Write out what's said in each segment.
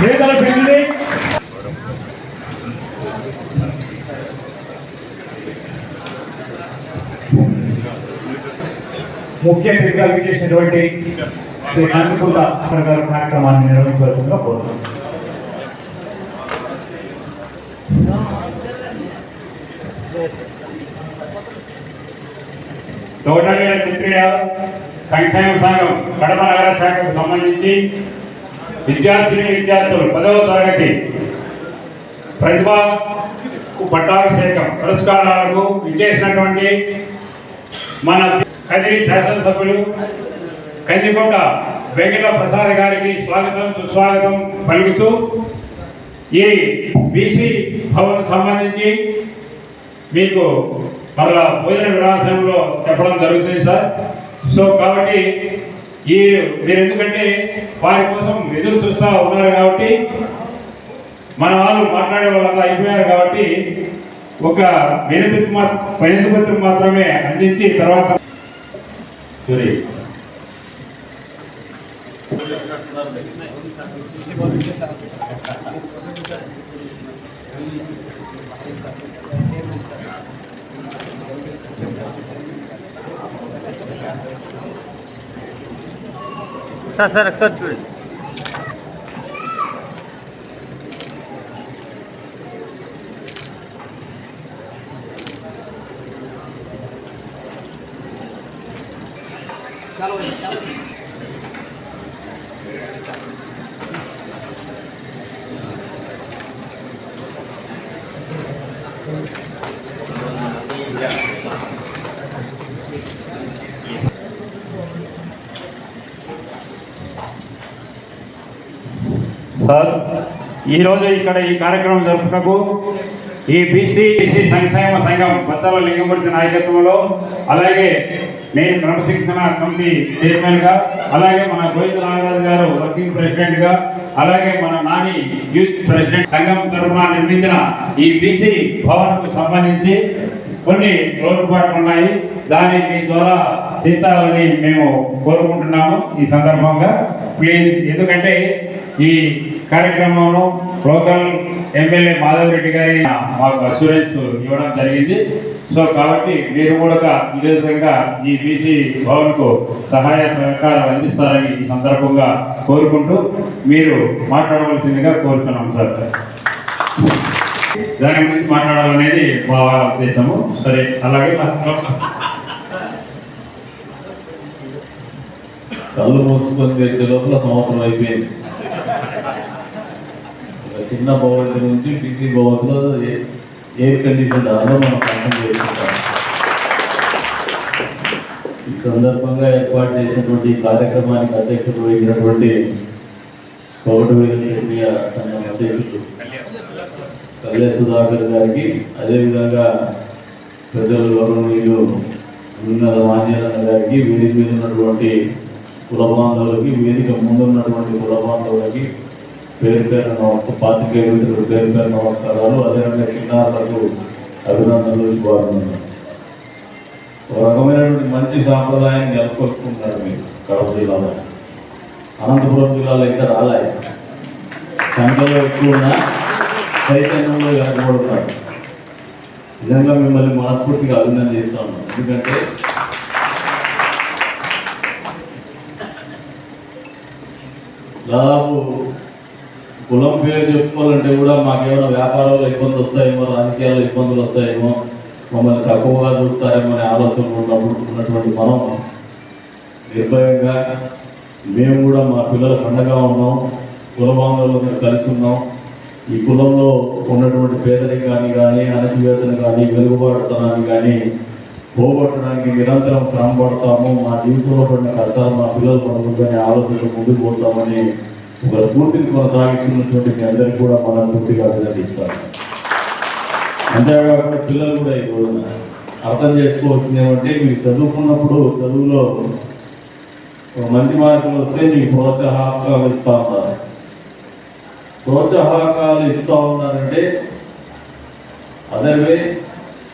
పేదల పెళ్ళి ముఖ్య అతిథిగా విచ్చేసినటువంటి శ్రీ నందికుంట గారు కార్యక్రమాన్ని నిర్వహించవలసిందిగా కోరుతున్నాం తోటగిరి క్షత్రియ సంక్షేమ సంఘం కడప నగర శాఖకు సంబంధించి విద్యార్థిని విద్యార్థులు పదవ తరగతి ప్రతిభ పట్టాభిషేకం పురస్కారాలకు ఇచ్చేసినటువంటి మన కదిరి శాసనసభ్యులు కందికొండ వెంకట ప్రసాద్ గారికి స్వాగతం సుస్వాగతం పలుకుతూ ఈ బీసీ భవన్ సంబంధించి మీకు మరలా భోజన విలాసంలో చెప్పడం జరుగుతుంది సార్. సో కాబట్టి ఈ మీరు ఎందుకంటే వారి కోసం ఎదురు చూస్తూ ఉన్నారు కాబట్టి మన వాళ్ళు మాట్లాడే వాళ్ళంతా అయిపోయారు కాబట్టి ఒక వినతి వినతి పత్రం మాత్రమే అందించి తర్వాత సరే. సార్ సార్ ఒకసారి చూడండి సార్. ఈరోజు ఇక్కడ ఈ కార్యక్రమం జరుపుటకు ఈ బీసీ బీసీ సంక్షేమ సంఘం బత్తల లింగమూర్తి నాయకత్వంలో అలాగే నేను క్రమశిక్షణ కమిటీ చైర్మన్గా అలాగే మన గోవింద నాగరాజు గారు వర్కింగ్ ప్రెసిడెంట్గా అలాగే మన నాని యూత్ ప్రెసిడెంట్ సంఘం తరఫున నిర్మించిన ఈ బీసీ భవన్కు సంబంధించి కొన్ని లోటుపాట్లు ఉన్నాయి. దాన్ని మీ ద్వారా తీర్చాలని మేము కోరుకుంటున్నాము ఈ సందర్భంగా. ప్లీజ్ ఎందుకంటే ఈ కార్యక్రమంలో లోకల్ ఎమ్మెల్యే మాధవ్ రెడ్డి గారి మాకు అసూరెన్స్ ఇవ్వడం జరిగింది. సో కాబట్టి మీరు కూడా ఇదే విధంగా ఈ బీసీ భవన్కు సహాయ సహకారాలు అందిస్తారని ఈ సందర్భంగా కోరుకుంటూ మీరు మాట్లాడవలసిందిగా కోరుతున్నాం సార్. దాని గురించి మాట్లాడాలనేది మా ఉద్దేశము. సరే అలాగే కళ్ళు మూసుకొని తెచ్చే లోపల సంవత్సరం అయిపోయింది. చిన్న భవంతి నుంచి బీసీ భవన్లో ఏ- ఎయిర్ కండిషన్ రాదో మనం అర్థం చేసుకుంటాం. ఈ సందర్భంగా ఏర్పాటు చేసినటువంటి కార్యక్రమానికి అధ్యక్షత వహించినటువంటి కోవిడ్ క్షత్రియ సంఘం అధ్యక్షుడు కళ్యాణ సుధాకర్ గారికి అదేవిధంగా పెద్దలు గౌరవనీయులు ఉన్నత మాన్యాలన్న గారికి వేదిక మీద ఉన్నటువంటి కుల బాంధవులకి వేదిక ముందున్నటువంటి కుల బాంధవులకి పేరు పేరు నమస్కారం. పాత్రికేయ మిత్రులు పేరు పేరు నమస్కారాలు. అదేవిధంగా చిన్నారులకు అభినందనలు శుభాభినందనలు. ఒక రకమైనటువంటి మంచి సాంప్రదాయాన్ని నెలకొల్పుకుంటున్నారు మీరు కడప జిల్లాలో. అనంతపురం జిల్లాలో అయితే రాలే. సంఖ్యలో ఎక్కువ ఉన్నా చైతన్యంలో వెనకబడుతున్నారు నిజంగా మిమ్మల్ని మనస్ఫూర్తిగా అభినందన చేస్తాను ఎందుకంటే దాదాపు కులం పేరు చెప్పుకోవాలంటే కూడా మాకేమైనా వ్యాపారంలో ఇబ్బందులు వస్తాయేమో రాజకీయాల్లో ఇబ్బందులు వస్తాయేమో మమ్మల్ని తక్కువగా చూస్తారేమో అనే ఆలోచన ఉన్నప్పుడు ఉన్నటువంటి మనం నిర్భయంగా మేము కూడా మా పిల్లల పండగ ఉన్నాం కులబాంధవులందరూ కలిసి ఉన్నాం. ఈ కులంలో ఉన్నటువంటి పేదరికాన్ని కానీ అణచివేతను కానీ వెలుగుబాటుతనాన్ని కానీ పోగొట్టడానికి నిరంతరం శ్రమ పడతాము మా జీవితంలో పడిన కష్టాలు మా పిల్లలు పడుతుందని ఆలోచనలు ముందుకు పోతామని ఒక స్ఫూర్తిని కొనసాగిస్తున్నటువంటి మీ అందరికీ కూడా మనస్ఫూర్తిగా అభినందిస్తాను. అంతేకాకుండా పిల్లలు కూడా ఈ రోజున అర్థం చేసుకోవచ్చు ఏమంటే మీరు చదువుకున్నప్పుడు చదువులో మంచి మార్కులు వస్తే మీకు ప్రోత్సాహకాలు ఇస్తూ ఉన్నారు. ప్రోత్సాహకాలు ఇస్తూ ఉన్నారంటే అదర్వే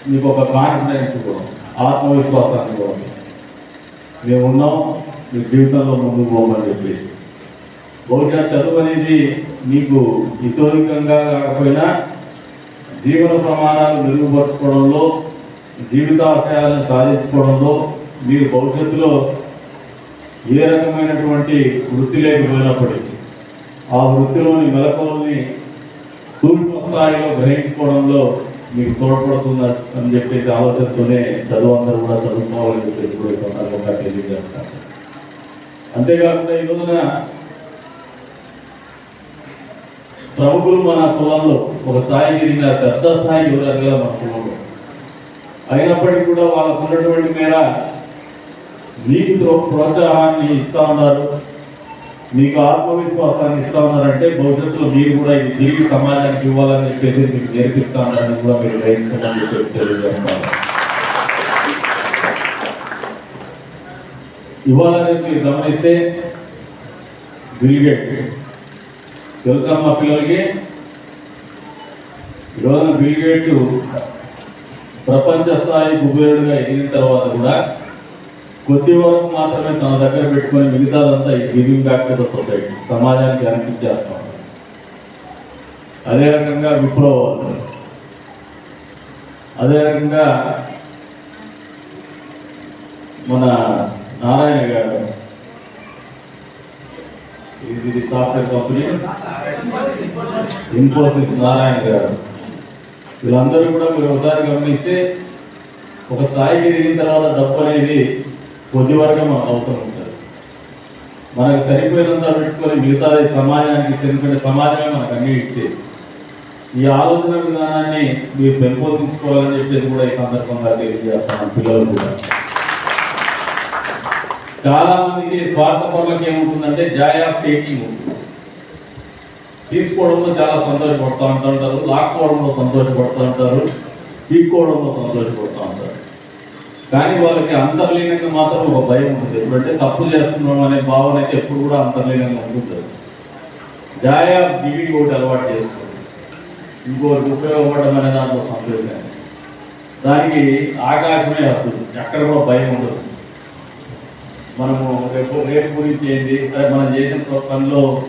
మీకు ఒక కాన్ఫిడెన్స్ కూడా ఆత్మవిశ్వాసాన్ని కూడా. మేము ఉన్నాం మీ జీవితంలో ముందుకు పోమని చెప్పేసి. బహుశా చదువు అనేది మీకు ఇతోరికంగా కాకపోయినా జీవన ప్రమాణాలు మెరుగుపరచుకోవడంలో జీవితాశయాలను సాధించుకోవడంలో మీరు భవిష్యత్తులో ఏ రకమైనటువంటి వృత్తి లేకపోయినప్పటికీ ఆ వృత్తిలోని మెలకువల్ని సూక్ష్మ స్థాయిలో గ్రహించుకోవడంలో మీకు తోడ్పడుతుంది అని చెప్పేసి ఆలోచనతోనే చదువు అందరూ కూడా చదువుకోవాలని చెప్పేసి కూడా ఈ సందర్భంగా తెలియజేస్తాను అంతేకాకుండా ఈ రోజున ప్రముఖులు మన కులంలో ఒక స్థాయి ఎదిగిన పెద్ద స్థాయి ఎవరు మన కులంలో. అయినప్పటికీ కూడా వాళ్ళకు ఉన్నటువంటి మేర మీకు ప్రోత్సాహాన్ని ఇస్తా ఉన్నారు. మీకు ఆత్మవిశ్వాసాన్ని ఇస్తా ఉన్నారంటే భవిష్యత్తులో మీరు కూడా ఇది తిరిగి సమాజానికి ఇవ్వాలని చెప్పేసి మీకు నేర్పిస్తా ఉన్నారని కూడా మీరు గ్రహించుకోమని చెప్పి ఇవాళ మీరు గమనిస్తే బిల్ తెలుసా మా పిల్లలకి? ఈరోజు బిల్ గేట్స్ ప్రపంచ స్థాయి కుబేరుడుగా ఎదిగిన తర్వాత కూడా కొద్ది వరకు మాత్రమే తన దగ్గర పెట్టుకొని మిగతాదంతా ఈ giving back to the society సమాజానికి అనిపించేస్తాం అదే రకంగా విప్లవ అదే రకంగా మన నారాయణ గారు ఇది సాఫ్ట్వేర్ కంపెనీ ఇన్ఫోసిస్ నారాయణ గారు. వీళ్ళందరూ కూడా మీరు ఒకసారి గమనిస్తే ఒక స్థాయికి దిగిన తర్వాత డబ్బు అనేది కొద్ది వరకే మనకు అవసరం ఉంటుంది. మనకు సరిపోయినంత పెట్టుకొని మిగతాది సమాజానికి ఎందుకంటే సమాజమే మనకు అన్ని ఇచ్చేది. ఈ ఆలోచన విధానాన్ని మీరు పెంపొందించుకోవాలని చెప్పేసి కూడా ఈ సందర్భంగా తెలియజేస్తాను పిల్లలు కూడా. చాలా మందికి స్వార్థ పనులకు ఏముంటుందంటే జాయ్ ఆఫ్ టేకింగ్ ఉంటుంది. తీసుకోవడంలో చాలా సంతోషపడుతూ ఉంటుంటారు లాక్కోవడంలో సంతోషపడుతూ ఉంటారు పీక్కోవడంలో సంతోషపడుతూ ఉంటారు. కానీ వాళ్ళకి అంతర్లీనంగా మాత్రం ఒక భయం ఉంటుంది. ఎప్పుడంటే తప్పు చేస్తున్నాం అనే భావన అయితే ఎప్పుడు కూడా అంతర్లీనంగా ఉంటుంది జాయ్ ఆఫ్ గివింగ్ ఒకటి అలవాటు చేసుకోండి. ఇంకోటి ఉపయోగపడడం అనే దాంట్లో సంతోషం దానికి ఆకాశమే వస్తుంది ఎక్కడ కూడా భయం ఉండదు. మనము రేపు రేపు గురించి ఏంటి మనం చేసిన పనిలో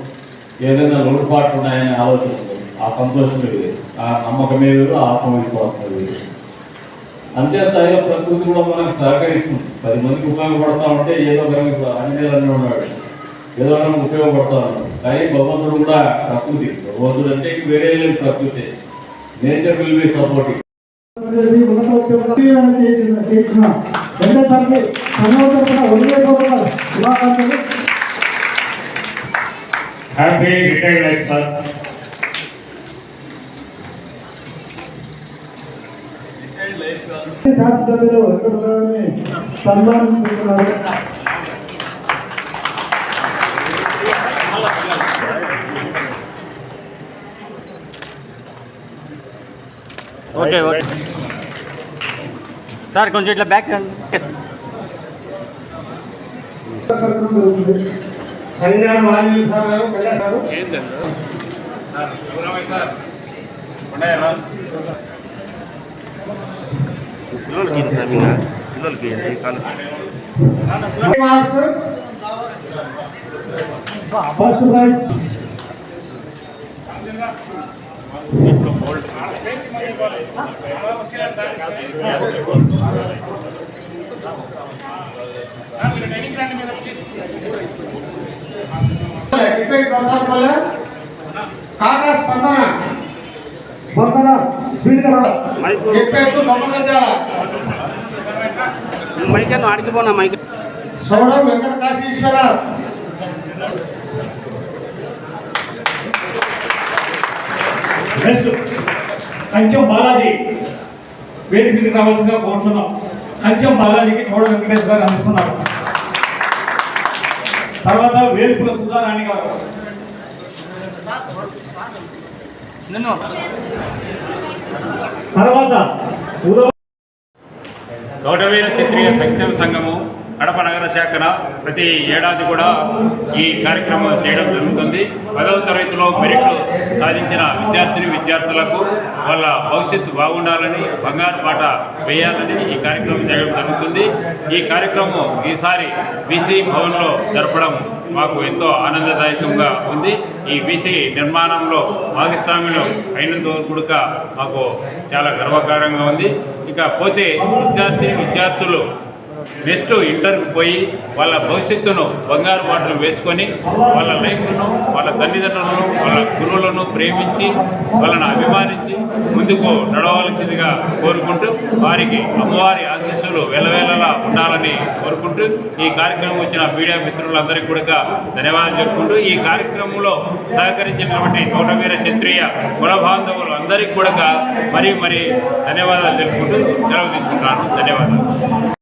ఏదైనా లోటుపాట్లు ఉన్నాయని ఆలోచన ఆ సంతోషం ఇది. ఆ నమ్మకమే వేరు ఆ వేరు అంతే స్థాయిలో ప్రకృతి కూడా మనకు సహకరిస్తుంది. పది మందికి ఉపయోగపడతా ఉంటే ఏదో విధంగా అన్ని ఉన్నాడు. ఏదో విధంగా ఉపయోగపడతా ఉన్నాడు. కానీ భగవంతుడు కూడా ప్రకృతి. భగవంతుడు అంటే వేరే లేదు ప్రకృతి. Nature will be supporting. చేసి ఉన్నత ఉద్యోగాలు చేయించిన చేయించిన రెండోసారికి సమయం తరఫున వదిలేకపోతున్నారు శుభాకాంక్షలు హ్యాపీ రిటైర్డ్ లైఫ్ సార్ శాసనసభ్యులు వెంకటరావుని సన్మానిస్తున్నారు ఓకే ఓకే సార్ కొంచెం ఇట్లా బ్యాక్ పిల్లలకి సార్ పిల్లలకి ఫస్ట్ ప్రైజ్ ఫస్ట్ ప్రైజ్ కాకా స్పందన స్పందన స్పీడ్. మైకు చెప్పేస్తూ దమ్మగద్దాల మైక్ సౌడం వెంకట కాశీశ్వర నెక్స్ట్ కంచెం బాలాజీ. వేదిక మీదకి రావాల్సిందిగా కోరుతున్నాం కంచెం బాలాజీకి చోడ వెంకటేష్ గారు అందిస్తున్నారు. తర్వాత వేలుపుల సుధారాణి గారు. నిన్ను. తర్వాత గౌడవీర క్షత్రియ సంక్షేమ సంఘము కడప నగర శాఖన ప్రతి ఏడాది కూడా ఈ కార్యక్రమం చేయడం జరుగుతుంది. పదవ తరగతిలో మెరిట్ సాధించిన విద్యార్థిని విద్యార్థులకు వాళ్ళ భవిష్యత్తు బాగుండాలని బంగారు పాట వేయాలని ఈ కార్యక్రమం చేయడం జరుగుతుంది. ఈ కార్యక్రమం ఈసారి బీసీ భవన్లో జరపడం మాకు ఎంతో ఆనందదాయకంగా ఉంది. ఈ బీసీ నిర్మాణంలో భాగస్వామ్యులు అయినంత వరకు మాకు చాలా గర్వకారంగా ఉంది. ఇక పోతే విద్యార్థిని విద్యార్థులు నెక్స్ట్ ఇంటర్కి పోయి వాళ్ళ భవిష్యత్తును బంగారు బాటలు వేసుకొని వాళ్ళ లైఫ్ను వాళ్ళ తల్లిదండ్రులను వాళ్ళ గురువులను ప్రేమించి వాళ్ళను అభిమానించి ముందుకు నడవలసిందిగా కోరుకుంటూ వారికి అమ్మవారి ఆశీస్సులు వెలవేలలా ఉండాలని కోరుకుంటూ ఈ కార్యక్రమం వచ్చిన మీడియా మిత్రులందరికీ కూడా ధన్యవాదాలు చెప్పుకుంటూ ఈ కార్యక్రమంలో సహకరించినటువంటి తోటవీర క్షత్రియ కుల బాంధవులు అందరికీ కూడా మరీ మరీ ధన్యవాదాలు తెలుపుకుంటూ సెలవు తీసుకుంటాను. ధన్యవాదాలు.